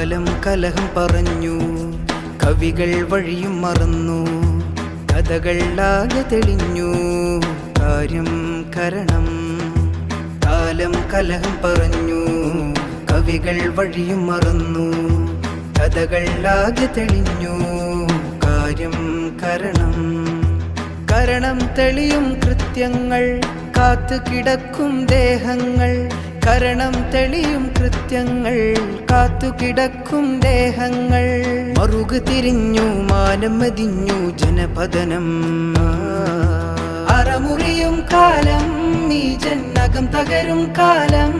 കാലം കലഹം പറഞ്ഞു. കവികൾ വഴിയും മറന്നു. കഥകൾ ആകെ തെളിഞ്ഞു. കാര്യം കരണം. കാലം കലഹം പറഞ്ഞു. കവികൾ വഴിയും മറന്നു. കഥകൾ ആകെ തെളിഞ്ഞു. കാര്യം കരണം. കരണം തെളിയും കൃത്യങ്ങൾ. കാത്തു കിടക്കും ദേഹങ്ങൾ. കരണം തെളിയും കൃത്യങ്ങൾ കാത്തു കിടക്കും ദേഹങ്ങൾ. മറുകു തിരിഞ്ഞു മാനം മതിഞ്ഞു ജനപതനം. അറമുറിയും കാലം നീ ജന്നകം തകരും കാലം.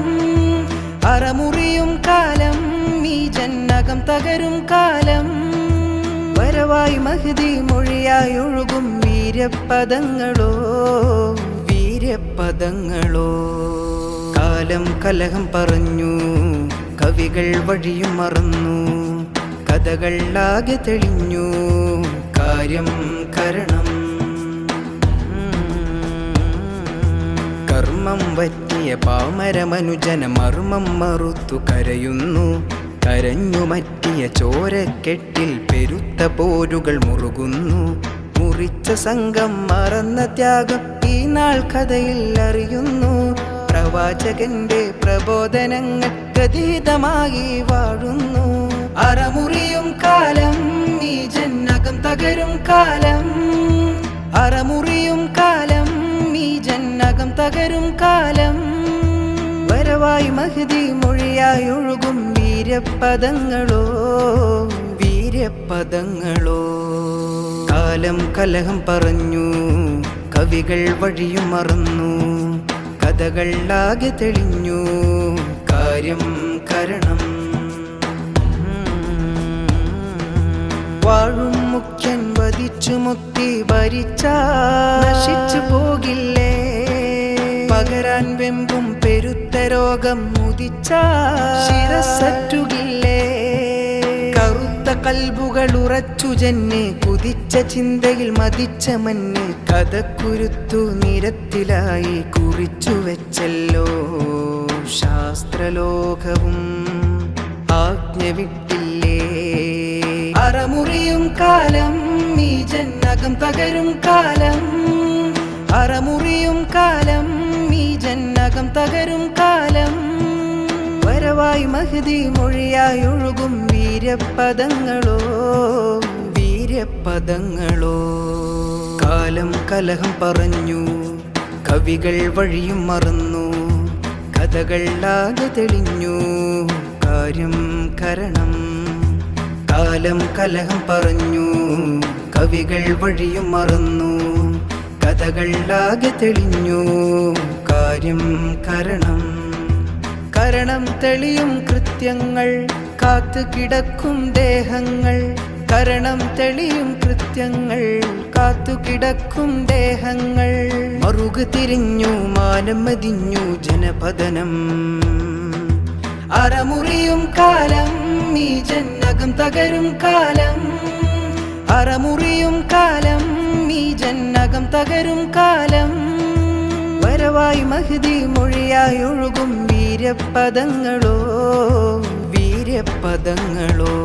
അറമുറിയും കാലം നീ ജന്നകം തകരും കാലം. വരവായി മഹതി മൊഴിയായി ഒഴുകും വീരപദങ്ങളോ വീരപദങ്ങളോ കാലം കലഹം പറഞ്ഞു കവികൾ വഴിയും മറന്നു കഥകൾ ആകെ തെളിഞ്ഞു കാര്യം കരണം. കർമ്മം വറ്റിയ പാമരമനുജന മർമ്മം മറുത്തു കരയുന്നു കരഞ്ഞു മറ്റിയ ചോരക്കെട്ടിൽ പെരുത്ത പോരുകൾ മുറുകുന്നു. മുറിച്ച സംഘം മറന്ന ത്യാഗം ഈ നാൾ കഥയിൽ അറിയുന്നു. പ്രവാചകന്റെ പ്രബോധനങ്ങൾ അതീതമായി വാഴുന്നു. അറമുറിയും കാലം ഈ ജന്നകം തകരും കാലം. അറമുറിയും കാലം ഈ ജന്നകം തകരും കാലം. വരവായി മഹതി മൊഴിയായി ഒഴുകും വീരപദങ്ങളോ വീരപദങ്ങളോ കാലം കലഹം പറഞ്ഞു കവികൾ വഴിയും മറന്നു. കഥകൾ ആകെ തെളിഞ്ഞു. കാര്യം കരണം. വാഴും മുഖ്യൻ വധിച്ചു മുക്തി ഭരിച്ച. നശിച്ചു പോകില്ലേ. പകരാൻ വെമ്പും പെരുത്ത രോഗം മുതിച്ച കറുത്ത കൽബുകൾ ഉറച്ചു ജന്നെ കുതിച്ച ചിന്തയിൽ മതിച്ച മഞ്ഞ് കഥക്കുരുത്തു നിരത്തിലായി കുറിച്ചു വെച്ചല്ലോ ശാസ്ത്രലോകവും. ആജ്ഞ വിട്ടില്ലേ അറമുറിയും കാലം ഈ ജന്നകം തകരും കാലം. അറമുറിയും കാലം ഈ ജന്നകം തകരും കാലം. വരവായി മഹതി മൊഴിയായി ഒഴുകും വീരപദങ്ങളോ വീരപദങ്ങളോ കാലം കലഹം പറഞ്ഞു കവികൾ വഴിയും മറന്നു കഥകൾ ആകെ തെളിഞ്ഞു. കാര്യം കരണം കാലം കലഹം പറഞ്ഞു കവികൾ വഴിയും മറന്നു കഥകൾ ആകെ തെളിഞ്ഞു. കാര്യം കരണം. കരണം തെളിയും കൃത്യങ്ങൾ കാത്തു കിടക്കും ദേഹങ്ങൾ. കരണം തെളിയും കൃത്യങ്ങൾ കാത്തു കിടക്കും ദേഹങ്ങൾ. മറുക തിരിഞ്ഞു മാനം മതിഞ്ഞു ജനപതനം. അറമുറിയും കാലം ഈ ജന്നകം തകരും കാലം. അറമുറിയും കാലം ഈ ജന്നകം തകരും കാലം. മറവായി മഹതി മൊഴിയായി ഒഴുകും വീരപദങ്ങളോ വീരപദങ്ങളോ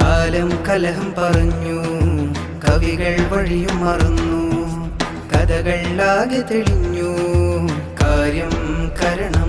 കാലം കലഹം പറഞ്ഞു കവികൾ വഴിയും മറന്നു കഥകളാകെ തെളിഞ്ഞു കാര്യം കരണം